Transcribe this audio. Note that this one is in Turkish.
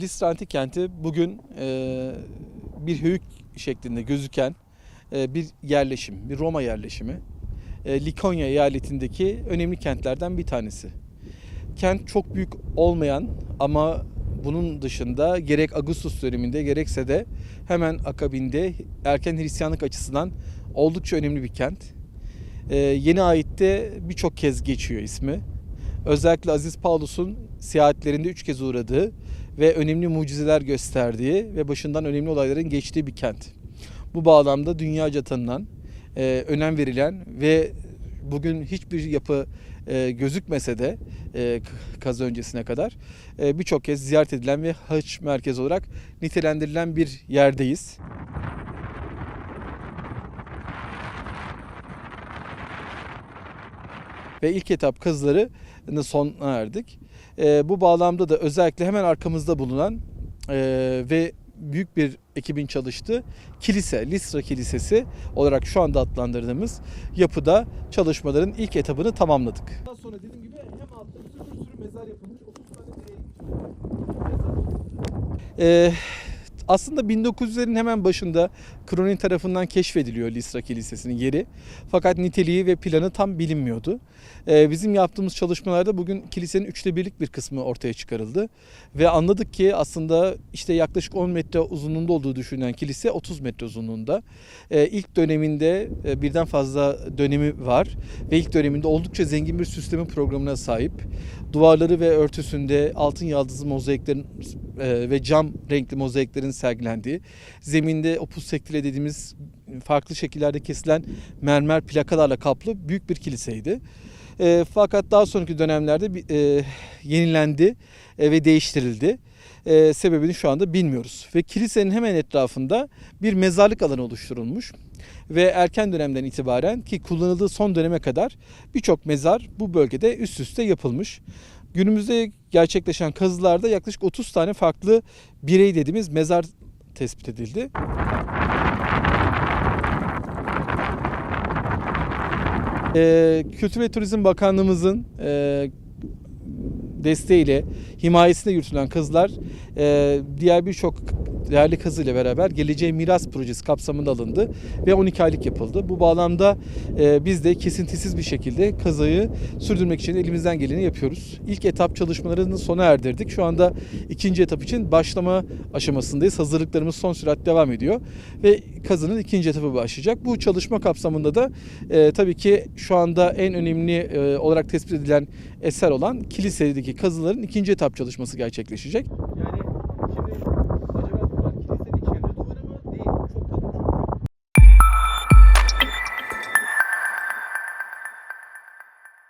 Listra Antik Kenti bugün e, bir höyük şeklinde gözüken e, bir yerleşim, bir Roma yerleşimi. E, Likonya eyaletindeki önemli kentlerden bir tanesi. Kent çok büyük olmayan ama bunun dışında gerek Ağustos döneminde gerekse de hemen akabinde erken Hristiyanlık açısından oldukça önemli bir kent. E, yeni ayette birçok kez geçiyor ismi. Özellikle Aziz Paulus'un seyahatlerinde üç kez uğradığı ve önemli mucizeler gösterdiği ve başından önemli olayların geçtiği bir kent. Bu bağlamda dünyaca tanınan, e, önem verilen ve bugün hiçbir yapı e, gözükmese de e, kazı öncesine kadar e, birçok kez ziyaret edilen ve haç merkezi olarak nitelendirilen bir yerdeyiz. Ve ilk etap kazılarını sona erdik. E, bu bağlamda da özellikle hemen arkamızda bulunan e, ve büyük bir ekibin çalıştığı kilise, Listra Kilisesi olarak şu anda adlandırdığımız yapıda çalışmaların ilk etabını tamamladık. Daha sonra dediğim gibi hem altta bir sürü mezar yapılmış. 30 tane aslında 1900'lerin hemen başında Cronin tarafından keşfediliyor Listra Kilisesi'nin yeri. Fakat niteliği ve planı tam bilinmiyordu. Ee, bizim yaptığımız çalışmalarda bugün kilisenin üçte birlik bir kısmı ortaya çıkarıldı. Ve anladık ki aslında işte yaklaşık 10 metre uzunluğunda olduğu düşünülen kilise 30 metre uzunluğunda. Ee, ilk döneminde e, birden fazla dönemi var. Ve ilk döneminde oldukça zengin bir süsleme programına sahip. Duvarları ve örtüsünde altın yaldızlı mozaiklerin e, ve cam renkli mozaiklerin sergilendiği, zeminde opus sektile dediğimiz farklı şekillerde kesilen mermer plakalarla kaplı büyük bir kiliseydi. E, fakat daha sonraki dönemlerde e, yenilendi ve değiştirildi. Sebebini şu anda bilmiyoruz. Ve kilisenin hemen etrafında bir mezarlık alanı oluşturulmuş. Ve erken dönemden itibaren ki kullanıldığı son döneme kadar birçok mezar bu bölgede üst üste yapılmış. Günümüzde gerçekleşen kazılarda yaklaşık 30 tane farklı birey dediğimiz mezar tespit edildi. Ee, Kültür ve Turizm Bakanlığımızın e, desteğiyle himayesinde yürütülen kazılar e, diğer birçok değerli kazıyla beraber Geleceğe Miras Projesi kapsamında alındı ve 12 aylık yapıldı. Bu bağlamda e, biz de kesintisiz bir şekilde kazayı sürdürmek için elimizden geleni yapıyoruz. İlk etap çalışmalarını sona erdirdik. Şu anda ikinci etap için başlama aşamasındayız. Hazırlıklarımız son sürat devam ediyor ve kazının ikinci etapı başlayacak. Bu çalışma kapsamında da e, tabii ki şu anda en önemli e, olarak tespit edilen eser olan kilisedeki kazıların ikinci etap çalışması gerçekleşecek.